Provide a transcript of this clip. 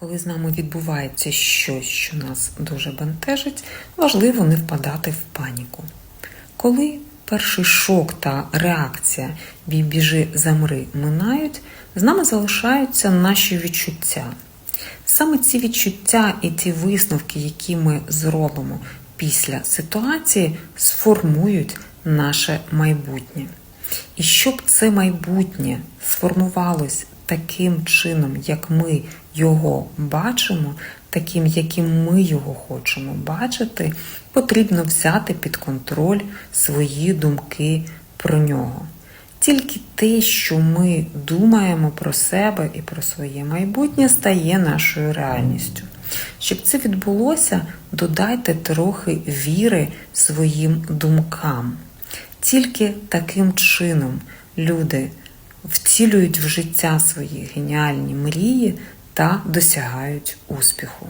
Коли з нами відбувається щось, що нас дуже бентежить, важливо не впадати в паніку. Коли перший шок та реакція «бій, біжи, замри минають, з нами залишаються наші відчуття. Саме ці відчуття і ті висновки, які ми зробимо після ситуації, сформують наше майбутнє. І щоб це майбутнє сформувалось таким чином, як ми його бачимо, таким, яким ми його хочемо бачити, потрібно взяти під контроль свої думки про нього. Тільки те, що ми думаємо про себе і про своє майбутнє, стає нашою реальністю. Щоб це відбулося, додайте трохи віри своїм думкам. Тільки таким чином люди втілюють в життя свої геніальні мрії та досягають успіху.